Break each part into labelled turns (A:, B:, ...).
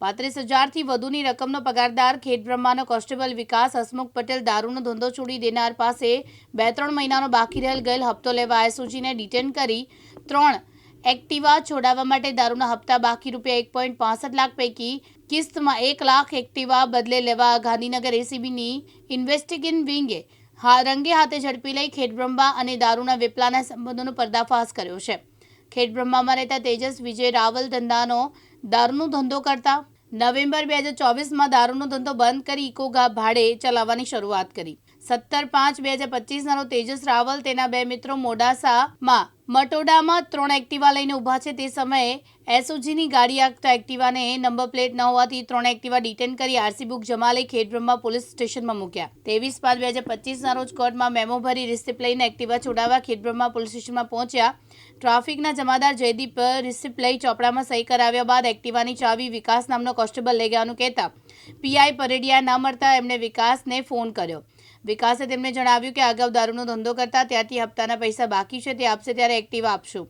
A: પાંત્રીસ હજારથી વધુની રકમનો પગારદાર ખેડબ્રહ્માનો કોન્સ્ટેબલ વિકાસ, હસમુખ પટેલ દારૂનો ધંધો છોડી દેનાર પાસે બે ત્રણ મહિનાનો બાકી રહેલ ગયેલ હપ્તો લેવા એસઓજીને ડિટેન કરી ત્રણ એક્ટિવા છોડાવવા માટે દારૂના હપ્તા બાકી રૂપિયા એક પોઈન્ટ પાસઠ લાખ પૈકી કિસ્તમાં એક લાખ એક્ટિવા બદલે લેવા ગાંધીનગર એસીબીની ઇન્વેસ્ટિગેશન વિંગે રંગે હાથે ઝડપી લઈ ખેડબ્રહ્મા અને દારૂના વેપલાના સંબંધોનો પર્દાફાશ કર્યો છે. ખેડબ્રહ્મામાં રહેતા તેજસ વિજય રાવલ ધંધાનો દારૂનો ધંધો કરતા નવેમ્બર બે હજાર ચોવીસમાં દારૂનો ધંધો બંધ કરી ઇકોગા ભાડે ચલાવવાની શરૂઆત કરી. સત્તર પાંચ બે હજાર પચીસના તેજસ રાવલ તેના બે મિત્રો મોડાસામાં મટોડામાં ત્રણ એક્ટિવા લઈને ઊભા છે. તે સમયે એસઓજીની ગાડી આગતા એક્ટિવાને નંબર પ્લેટ ન હોવાથી ત્રણ એક્ટિવા ડિટેન કરી આરસી બુક જમા લઈ ખેડબ્રહ્મા પોલીસ સ્ટેશનમાં મૂક્યા. ત્રેવીસ પાંચ બે હજાર પચીસના રોજ કોર્ટમાં મેમો ભરી રિસિપ્ટ લઈને એક્ટિવા છોડાવવા ખેડબ્રહ્મા પોલીસ સ્ટેશનમાં પહોંચ્યા. ટ્રાફિકના જમાદાર જયદીપ રિસિપ્ટ લઈ ચોપડામાં સહી કરાવ્યા બાદ એક્ટિવાની ચાવી વિકાસ નામનો કોન્સ્ટેબલ લઈ ગયાનું કહેતા, પીઆઈ પરેડિયા ન મળતા એમણે વિકાસને ફોન કર્યો. વિકાસે તેમને જણાવ્યું કે અગાઉ દારૂનો ધંધો કરતા ત્યાંથી હપ્તાના પૈસા બાકી છે, તે આપશે ત્યારે એક્ટિવા આપશું.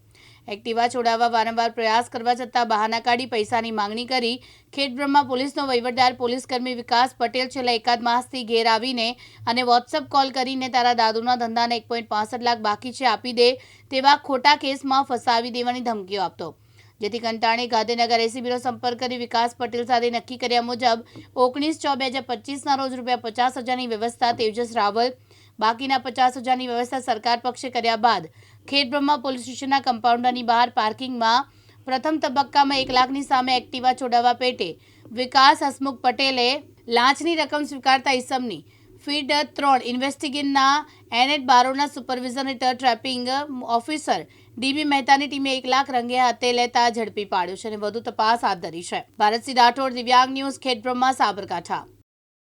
A: એક્ટિવા છોડાવવા વારંવાર પ્રયાસ કરવા છતાં બહાના કાઢી પૈસાની માંગણી કરી ખેડબ્રહ્મા પોલીસનો વહીવટદાર પોલીસકર્મી વિકાસ પટેલ છેલ્લા એકાદ માસથી ઘેર આવીને અને વોટ્સઅપ કોલ કરીને તારા દાદુના ધંધાને એક લાખ બાકી છે, આપી દે તેવા ખોટા કેસમાં ફસાવી દેવાની ધમકીઓ આપતો. જેથી કંટાણી ગાંધીનગર એસીબીનો સંપર્ક કરી વિકાસ પટેલ સાથે નક્કી કર્યા મુજબ, ઓગણીસ છ બે હજાર પચીસના રોજ રૂપિયા પચાસ હજારની વ્યવસ્થા તેજસ રાવલ, બાકીના પચાસ હજારની વ્યવસ્થા સરકાર પક્ષે કર્યા બાદ ખેડબ્રહ્મા પોલીસ સ્ટેશનના કમ્પાઉન્ડરની બહાર પાર્કિંગમાં પ્રથમ તબક્કામાં એક લાખની સામે એક્ટિવા છોડાવવા પેટે વિકાસ હસમુખ પટેલે લાંચની રકમ સ્વીકારતા ઇસમની ફીડ ત્રણ ઇન્વેસ્ટિગેશનના એનએટ બારોના સુપરવિઝન હેઠળ ટ્રેપિંગ ઓફિસર ડીબી મહેતાની ટીમે એક લાખ રંગે હાથે લેતા ઝડપી પાડ્યો છે અને વધુ તપાસ હાથ ધરી છે. ભારતસિંહ રાઠોડ, દિવ્યાંગ ન્યૂઝ, ખેડબ્રહ્મા સાબરકાંઠા.